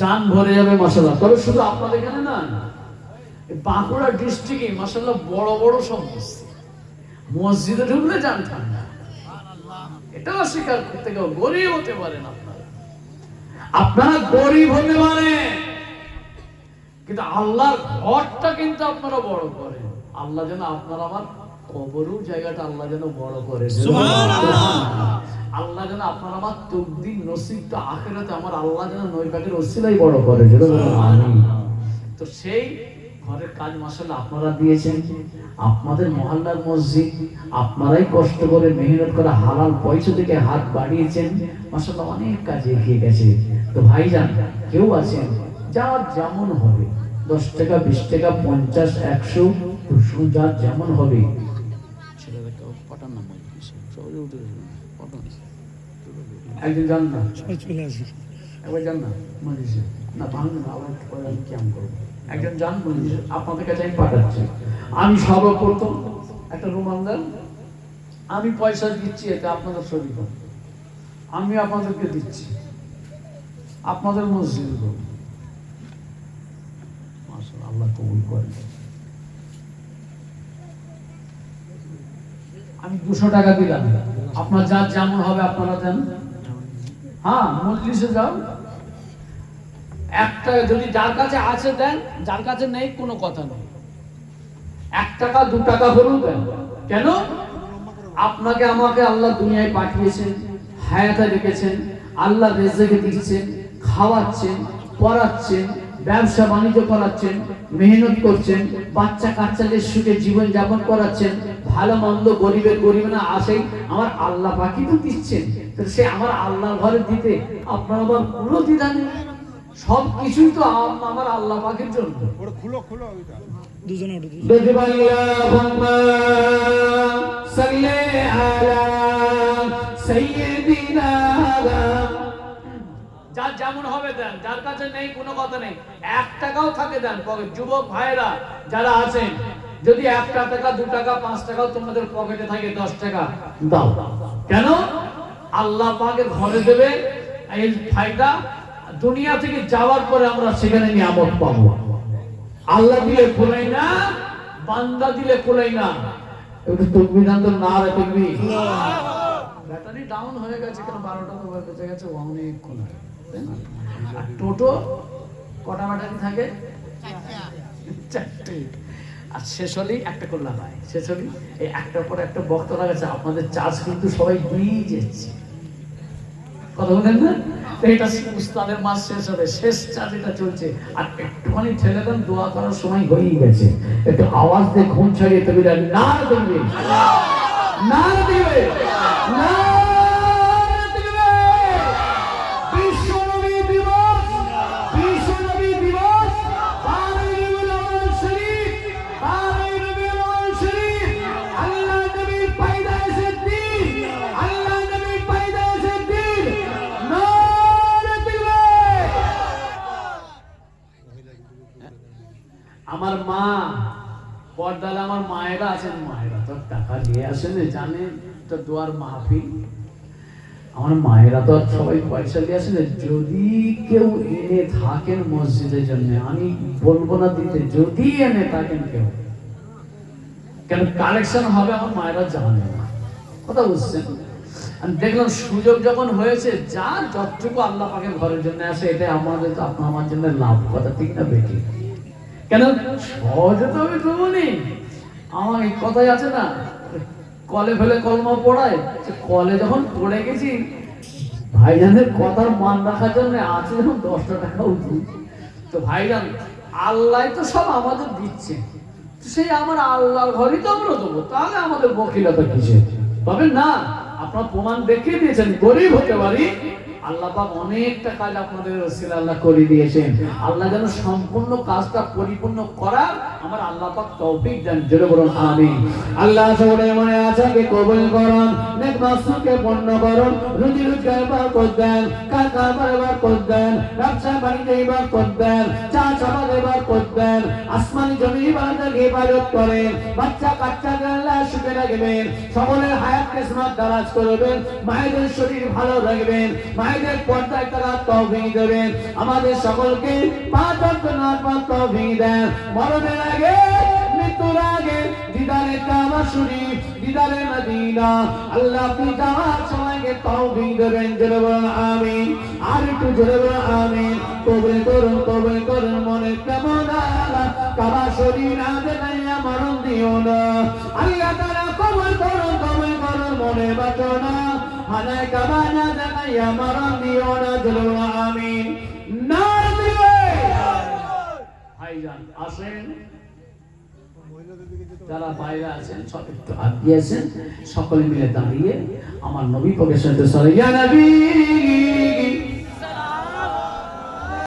যান ভরে যাবে মাসাল্লাহ তবে শুধু আপনাদের এখানে না বাঁকুড়া ডিস্ট্রিক্টে মাসাল্লাহ বড় বড় সব মসজিদ ঢুকলে যান ঠান্ডা। এটাও স্বীকার করতে গেলে গরিব হতে পারেন আপনারা। গরিব হতে পারেন। কিন্তু আল্লাহর ঘরটা কিন্তু আপনারা বড় করেন। আল্লাহ যেন আপনার আমার কবরও জায়গাটা আল্লাহ যেন বড় করে। আল্লাহ যেন আপনার আমার তকদির নসিবটা আখেরাতে আমার আল্লাহ যেন নই পাকের ওসিলাই বড় করে তো সেই ঘরের কাজ মাসাল্লাহ আপনারা দিয়েছেন। আপনাদের মহল্লার মসজিদ আপনারাই কষ্ট করে মেহনত করে হালাল পয়সা থেকে হাত বাড়িয়েছেন। মাসাল্লাহ অনেক কাজ এগিয়ে গেছে। তো ভাইজান কেউ আছেন? যার যেমন হবে দশ টাকা বিশ টাকা পঞ্চাশ একশো যার যেমন হবে একজন যান না। একবার যান না মনীষে না ভাঙুন না আবার একটু পরে আমি কেমন করব। একজন যান মনীষে আপনাদের কাছে আমি পাঠাচ্ছি। আমি সর্বপ্রথম একটা রুমাল আমি পয়সা দিচ্ছি এতে আপনাদের শরীর আমি আপনাদেরকে দিচ্ছি। আপনাদের মসজিদ হবে। আল্লাহ কবুল করেন। আমি দুশো টাকা দিলাম। আপনার যার যেমন হবে, আপনারা দেন। হ্যাঁ মজলিসে যাও। একটা যদি যার কাছে আছে দেন, যার কাছে নেই, কোনো কথা নেই। এক টাকা, দু টাকা হলেও দেন। কেন? আপনাকে আমাকে আল্লাহ দুনিয়ায় পাঠিয়েছেন, হায়াতে রেখেছেন, আল্লাহ রেজেকে দিচ্ছেন খাওয়াচ্ছেন, পড়াচ্ছেন ব্যবসা বাণিজ্য করাচ্ছেন মেহনত করছেন বাচ্চা কাচ্চাদের সুখে জীবন যাপন করাচ্ছেন ভালো মন্দ গরিবের গরিব না আসেই আমার আল্লাহ পাখি তো দিচ্ছেন। সে আমার আল্লাহ ঘরে দিতে আপনার আবার পুরো দিদা নেই? সব কিছুই তো আমার আল্লাহ পাখির জন্য। খুলো সাল্লে আলা সাইয়্যিদিনা যেমন হবে দেন? যার কাছে নেই কোনো কথা নেই। এক টাকাও থাকে দেন। যুবক ভাইরা যারা আছেন যদি একটা টাকা দু টাকা পাঁচ টাকাও তোমাদের পকেটে থাকে দশ টাকা দাও। কেন? আল্লাহ পাকের ঘরে দেবে এই ফায়দা দুনিয়া থেকে যাওয়ার পরে আমরা সেখানে নিয়ামত পাবো। আল্লাহ দিলে কোলাই না বান্দা দিলে কোলাই না। একটু তকবি দান তো না রে তকবি ব্যাটারি ডাউন হয়ে গেছে কেন? বারোটা তো বেঁচে গেছে অনেকক্ষণ আগে? আর টোটো কটা থাকে? চারটে। আর শেষ হলেই একটা লাগায় শেষ হলেই এই একটার পর একটা বক্তা লাগাচ্ছে। আপনাদের চার্জ কিন্তু সবাই যাচ্ছে। কথা বলেন না? এটা উস্তাদের মাস শেষ হবে। শেষ চাঁদ এটা চলছে। আর একটুখানি ঠেলে দেন দোয়া করার সময় হয়েই গেছে। একটু আওয়াজ দিয়ে ঘুম ছাড়িয়ে তবে না দেখবে না দিবে না পর্দালে আমার মায়েরা আছেন, মায়েরা তো টাকা নিয়ে আসেন জানেন তো দোয়ার মাহফিল। আমার মায়েরা তো আর সবাই পয়সা দিয়ে আসেন যদি কেউ এনে থাকেন মসজিদের জন্য, আমি বলব না দিতে। যদি এনে থাকেন কেউ। কেন কালেকশন হবে আমার মায়েরা জানে না। কথা বুঝছেন? আমি দেখলাম সুযোগ যখন হয়েছে, যা যতটুকু আল্লাহ পাকের ঘরের জন্য আসে এটা আমাদের আপনার আমার জন্য লাভ। কথা ঠিক না বেটি কেন? সহজে তো আমি দেবো নি। আমার এই কথাই আছে না, কলে ফেলে কলমা পড়ায় কলে যখন পড়ে গেছি, ভাইজানের কথার মান রাখার জন্য আছে যখন দশটা টাকা উঠি তো ভাইজান আল্লাহ তো সব আমাদের দিচ্ছে। সেই আমার আল্লাহর ঘরই তো আমরা দেবো, তাহলে আমাদের বকিলতা কিসে তবে না, আপনার প্রমাণ দেখিয়ে দিয়েছেন, গরিব হতে পারি। আল্লাহ অনেকটা কাজ আপনাদের আল্লাহ করে দিয়েছেন। আল্লাহ যেন সম্পূর্ণ কাজটা পরিপূর্ণ করার আমার আল্লাহ পাক তৌফিক দেন। জোরে বলুন, আমিন। আল্লাহ সবরে মনে আছে কে কবুল করুন, নেক মাসুকে পূর্ণ করুন, রুজি রোজগার বার কর দেন কার কারবার এবার কর দেন, ব্যবসা বাণিজ্য এবার কর দেন, চা চাপাত এবার কর দেন, আসমানি জমি বান্দার হেফাজত করেন, বাচ্চা আল্লাহ সুখে রাখবেন, সকলের হায়াত কিসমত দারাজ করবেন, মায়েদের শরীর ভালো রাখবেন পর্দায় তারা তৌফিক দেবেন, আমাদের সকলকে তৌফিক দেন। মরণের আগে, মৃত্যুর আগে, দিদারে কাবা শরীফ দিদারে মদিনা। আল্লাহ আপনি যাওয়ার সময়কে তৌফিক দেবেন আমিন। আর একটু জোরে বলুন করুন কাবা দেখাইয়া মরণ দিও না। আল্লাহ তারা কবুল করুন করুন, মনে হানায় কাবা না মরণ দিও না আমিন। দিবে আসেন। যারা বাইরে আছেন একটু হাত দিয়েছেন। সকলে মিলে দাঁড়িয়ে আমার নবী পক্ষে শুনতে সরে নবী!